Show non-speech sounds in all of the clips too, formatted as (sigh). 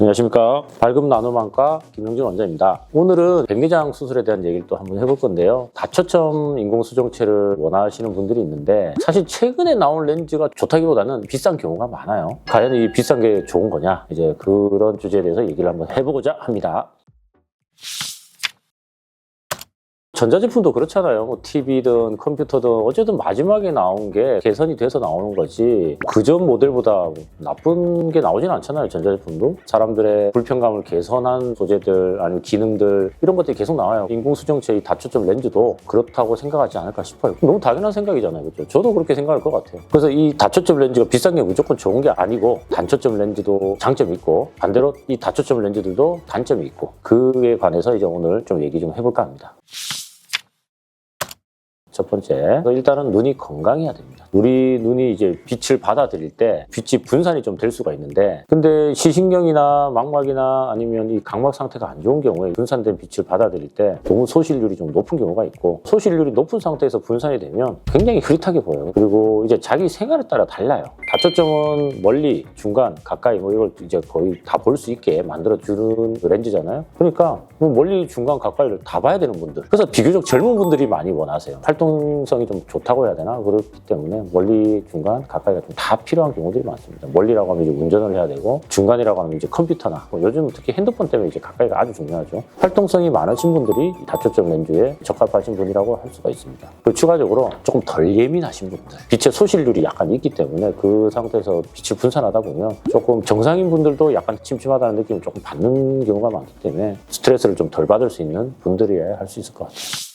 안녕하십니까. 밝음 나눔안과 김영준 원장입니다. 오늘은 백내장 수술에 대한 얘기를 또 한번 해볼 건데요. 다초점 인공수정체를 원하시는 분들이 있는데 사실 최근에 나온 렌즈가 좋다기보다는 비싼 경우가 많아요. 과연 이 비싼 게 좋은 거냐? 이제 그런 주제에 대해서 얘기를 한번 해보고자 합니다. 전자제품도 그렇잖아요. 뭐 TV든 컴퓨터든 어쨌든 마지막에 나온 게 개선이 돼서 나오는 거지 그전 모델보다 나쁜 게 나오진 않잖아요. 전자제품도 사람들의 불편감을 개선한 소재들 아니면 기능들 이런 것들이 계속 나와요. 인공수정체 이 다초점 렌즈도 그렇다고 생각하지 않을까 싶어요. 너무 당연한 생각이잖아요. 그렇죠? 저도 그렇게 생각할 것 같아요. 그래서 이 다초점 렌즈가 비싼 게 무조건 좋은 게 아니고 단초점 렌즈도 장점이 있고 반대로 이 다초점 렌즈들도 단점이 있고 그에 관해서 이제 오늘 좀 얘기 좀 해볼까 합니다. 첫 번째, 일단은 눈이 건강해야 됩니다. 우리 눈이 이제 빛을 받아들일 때 빛이 분산이 좀 될 수가 있는데, 근데 시신경이나 망막이나 아니면 이 각막 상태가 안 좋은 경우에 분산된 빛을 받아들일 때 너무 소실률이 좀 높은 경우가 있고, 소실률이 높은 상태에서 분산이 되면 굉장히 흐릿하게 보여요. 그리고 이제 자기 생활에 따라 달라요. 다초점은 멀리, 중간, 가까이 뭐 이걸 이제 거의 다 볼 수 있게 만들어주는 그 렌즈잖아요. 그러니까 뭐 멀리, 중간, 가까이를 다 봐야 되는 분들. 그래서 비교적 젊은 분들이 많이 원하세요. 활동성이 좀 좋다고 해야 되나? 그렇기 때문에 멀리, 중간, 가까이가 좀 다 필요한 경우들이 많습니다. 멀리라고 하면 이제 운전을 해야 되고, 중간이라고 하면 이제 컴퓨터나, 뭐 요즘 특히 핸드폰 때문에 이제 가까이가 아주 중요하죠. 활동성이 많으신 분들이 이 다초점 렌즈에 적합하신 분이라고 할 수가 있습니다. 그리고 추가적으로 조금 덜 예민하신 분들, 빛의 소실률이 약간 있기 때문에 그 상태에서 빛을 분산하다 보면 조금 정상인 분들도 약간 침침하다는 느낌을 조금 받는 경우가 많기 때문에 스트레스를 좀 덜 받을 수 있는 분들이어야 할 수 있을 것 같아요.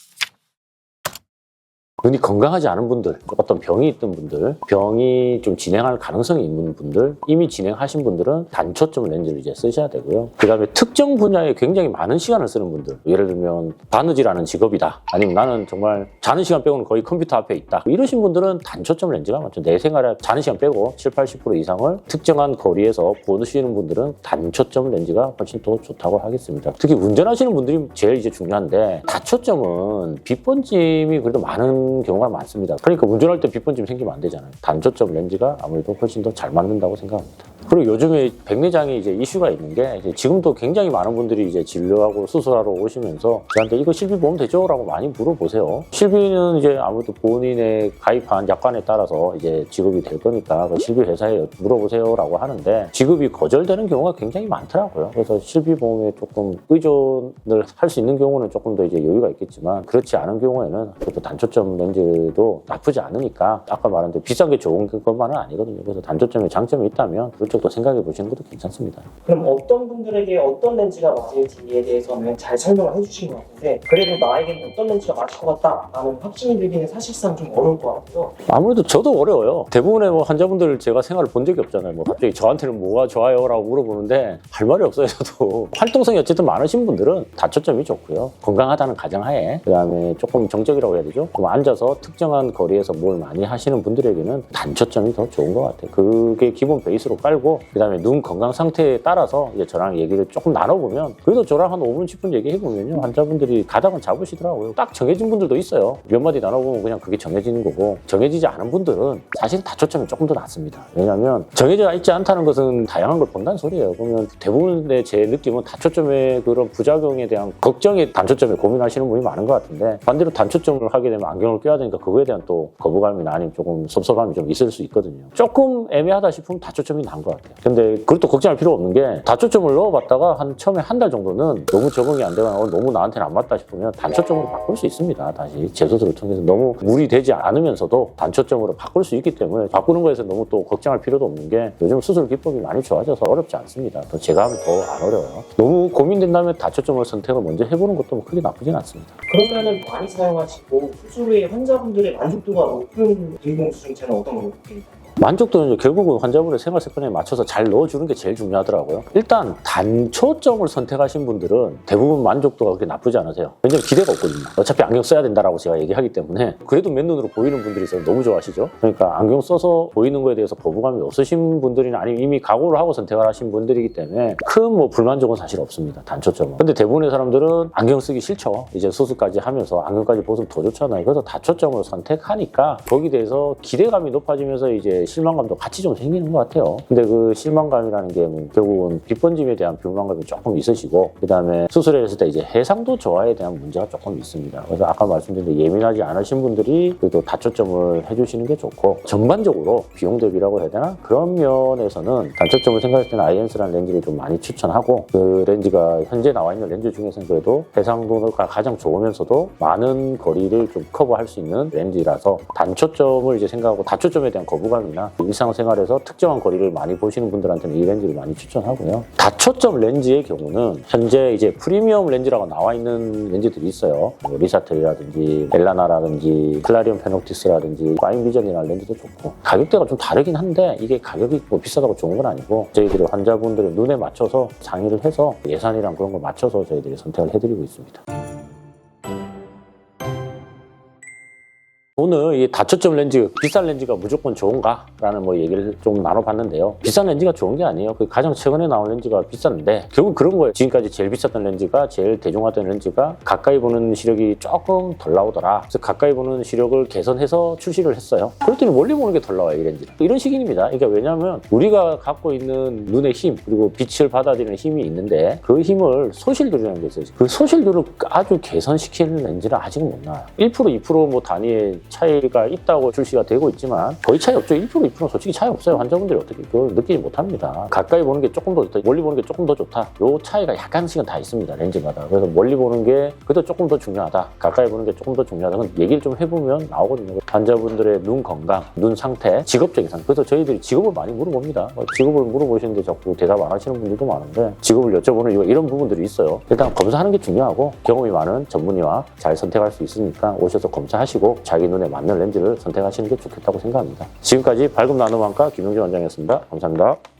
눈이 건강하지 않은 분들, 어떤 병이 있던 분들, 병이 좀 진행할 가능성이 있는 분들, 이미 진행하신 분들은 단초점 렌즈를 이제 쓰셔야 되고요. 그 다음에 특정 분야에 굉장히 많은 시간을 쓰는 분들, 예를 들면 바느질하는 직업이다. 아니면 나는 정말 자는 시간 빼고는 거의 컴퓨터 앞에 있다. 이러신 분들은 단초점 렌즈가 맞죠. 내 생활에 자는 시간 빼고 7, 80% 이상을 특정한 거리에서 보시는 분들은 단초점 렌즈가 훨씬 더 좋다고 하겠습니다. 특히 운전하시는 분들이 제일 이제 중요한데 다초점은 빛번짐이 그래도 많은 경우가 많습니다. 그러니까 운전할 때 빛번짐 생기면 안 되잖아요. 단초점 렌즈가 아무래도 훨씬 더 잘 맞는다고 생각합니다. 그리고 요즘에 백내장이 이제 이슈가 있는 게 지금도 굉장히 많은 분들이 이제 진료하고 수술하러 오시면서 저한테 이거 실비 보면 되죠? 라고 많이 물어보세요. 실비는 이제 아무래도 본인의 가입한 약관에 따라서 이제 지급이 될 거니까 그 실비 회사에 물어보세요 라고 하는데 지급이 거절되는 경우가 굉장히 많더라고요. 그래서 실비 보험에 조금 의존을 할 수 있는 경우는 조금 더 이제 여유가 있겠지만 그렇지 않은 경우에는 그래도 단초점 렌즈도 나쁘지 않으니까 아까 말한 대로 비싼 게 좋은 것만은 아니거든요. 그래서 단초점에 장점이 있다면 그 쪽도 생각해 보시는 것도 괜찮습니다. 그럼 어떤 분들에게 어떤 렌즈가 맞을지에 대해서는 잘 설명을 해주신 것 같은데 그래도 나에게는 어떤 렌즈가 맞을 것 같다라는 확신이 들기는 사실상 좀 어려울 것 같고요. 아무래도 저도 어려워요. 대부분의 뭐 환자분들 제가 생활을 본 적이 없잖아요. 뭐 갑자기 저한테는 뭐가 좋아요? 라고 물어보는데 할 말이 없어요, 저도. (laughs) 활동성이 어쨌든 많으신 분들은 다 초점이 좋고요. 건강하다는 가정하에 그다음에 조금 정적이라고 해야 되죠. 좀 앉아서 특정한 거리에서 뭘 많이 하시는 분들에게는 단초점이 더 좋은 것 같아요. 그게 기본 베이스로 깔고 그다음에 눈 건강 상태에 따라서 이제 저랑 얘기를 조금 나눠보면 그래도 저랑 한 5분, 10분 얘기해보면요. 환자분들이 가닥은 잡으시더라고요. 딱 정해진 분들도 있어요. 몇 마디 나눠보면 그냥 그게 정해지는 거고 정해지지 않은 분들은 사실 다초점이 조금 더 낫습니다. 왜냐하면 정해져 있지 않다는 것은 다양한 걸 본다는 소리예요. 그러면 대부분의 제 느낌은 다초점의 그런 부작용에 대한 걱정에 단초점에 고민하시는 분이 많은 것 같은데 반대로 단초점을 하게 되면 안경을 껴야 되니까 그거에 대한 또 거부감이나 아니면 조금 섭섭함이 좀 있을 수 있거든요. 조금 애매하다 싶으면 다초점이 나은 것 같아요. 근데 그것도 걱정할 필요 없는 게 다초점을 넣어봤다가 한 처음에 한 달 정도는 너무 적응이 안 되거나 어, 너무 나한테는 안 맞다 싶으면 단초점으로 바꿀 수 있습니다. 다시 재수술을 통해서 너무 무리 되지 않으면서도 단초점으로 바꿀 수 있기 때문에 바꾸는 거에서 너무 또 걱정할 필요도 없는 게 요즘 수술 기법이 많이 좋아져서 어렵지 않습니다. 또 제가 하면 더 안 어려워요. 너무 고민된다면 다초점을 선택을 먼저 해보는 것도 뭐 크게 나쁘진 않습니다. 그러면은 많이 사용하시고 수술 후에 환자분들의 만족도가 높은 인공 수정체는 어떤 걸로 느끼세요? 만족도는 결국은 환자분의 생활 습관에 맞춰서 잘 넣어주는 게 제일 중요하더라고요. 일단 단초점을 선택하신 분들은 대부분 만족도가 그렇게 나쁘지 않으세요. 왜냐면 기대가 없거든요. 어차피 안경 써야 된다라고 제가 얘기하기 때문에 그래도 맨눈으로 보이는 분들이 있어서 너무 좋아하시죠. 그러니까 안경 써서 보이는 거에 대해서 거부감이 없으신 분들이나 아니면 이미 각오를 하고 선택을 하신 분들이기 때문에 큰 뭐 불만족은 사실 없습니다. 단초점은. 근데 대부분의 사람들은 안경 쓰기 싫죠. 이제 수술까지 하면서 안경까지 벗으면 더 좋잖아요. 그래서 다초점을 선택하니까 거기에 대해서 기대감이 높아지면서 이제 실망감도 같이 좀 생기는 것 같아요. 근데 그 실망감이라는 게 뭐 결국은 뒷번짐에 대한 불만감이 조금 있으시고 그다음에 수술을 했을 때 이제 해상도 저하에 대한 문제가 조금 있습니다. 그래서 아까 말씀드린 예민하지 않으신 분들이 그래도 다초점을 해주시는 게 좋고 전반적으로 비용 대비라고 해야 되나 그런 면에서는 단초점을 생각할 때는 아이엔스라는 렌즈를 좀 많이 추천하고 그 렌즈가 현재 나와 있는 렌즈 중에서는 그래도 해상도가 가장 좋으면서도 많은 거리를 좀 커버할 수 있는 렌즈라서 단초점을 이제 생각하고 다초점에 대한 거부감이 나 일상생활에서 특정한 거리를 많이 보시는 분들한테는 이 렌즈를 많이 추천하고요. 다초점 렌즈의 경우는 현재 이제 프리미엄 렌즈라고 나와 있는 렌즈들이 있어요. 뭐 리사텔이라든지 엘라나라든지 클라리온 페녹티스라든지 파인비전이라는 렌즈도 좋고 가격대가 좀 다르긴 한데 이게 가격이 뭐 비싸다고 좋은 건 아니고 저희들이 환자분들의 눈에 맞춰서 장의를 해서 예산이랑 그런 걸 맞춰서 저희들이 선택을 해드리고 있습니다. 오늘 이 다초점 렌즈, 비싼 렌즈가 무조건 좋은가 라는 뭐 얘기를 좀 나눠봤는데요. 비싼 렌즈가 좋은 게 아니에요. 그 가장 최근에 나온 렌즈가 비싼데 결국 그런 거예요. 지금까지 제일 비쌌던 렌즈가 제일 대중화된 렌즈가 가까이 보는 시력이 조금 덜 나오더라. 그래서 가까이 보는 시력을 개선해서 출시를 했어요. 그랬더니 멀리 보는 게 덜 나와요, 이 렌즈는. 이런 식입니다. 그러니까 왜냐하면 우리가 갖고 있는 눈의 힘 그리고 빛을 받아들이는 힘이 있는데 그 힘을 소실들이라는 게 있어요. 그 소실들을 아주 개선시키는 렌즈는 아직은 못 나와요. 1% 2%뭐 단위의 차이가 있다고 출시가 되고 있지만 거의 차이 없죠. 1% 2% 솔직히 차이 없어요. 환자분들이 어떻게 그걸 느끼지 못합니다. 가까이 보는 게 조금 더 좋다. 멀리 보는 게 조금 더 좋다. 요 차이가 약간씩은 다 있습니다. 렌즈마다. 그래서 멀리 보는 게 그래도 조금 더 중요하다. 가까이 보는 게 조금 더 중요하다. 는 얘기를 좀 해보면 나오거든요. 환자분들의 눈 건강, 눈 상태, 직업적인 상태. 그래서 저희들이 직업을 많이 물어봅니다. 뭐 직업을 물어보시는데 자꾸 대답 안 하시는 분들도 많은데 직업을 여쭤보는 이유가 이런 부분들이 있어요. 일단 검사하는 게 중요하고 경험이 많은 전문의와 잘 선택할 수 있으니까 오셔서 검사하시고 자기 눈에 맞는 렌즈를 선택하시는 게 좋겠다고 생각합니다. 지금까지 밝음 나눔왕과 김용진 원장이었습니다. 감사합니다.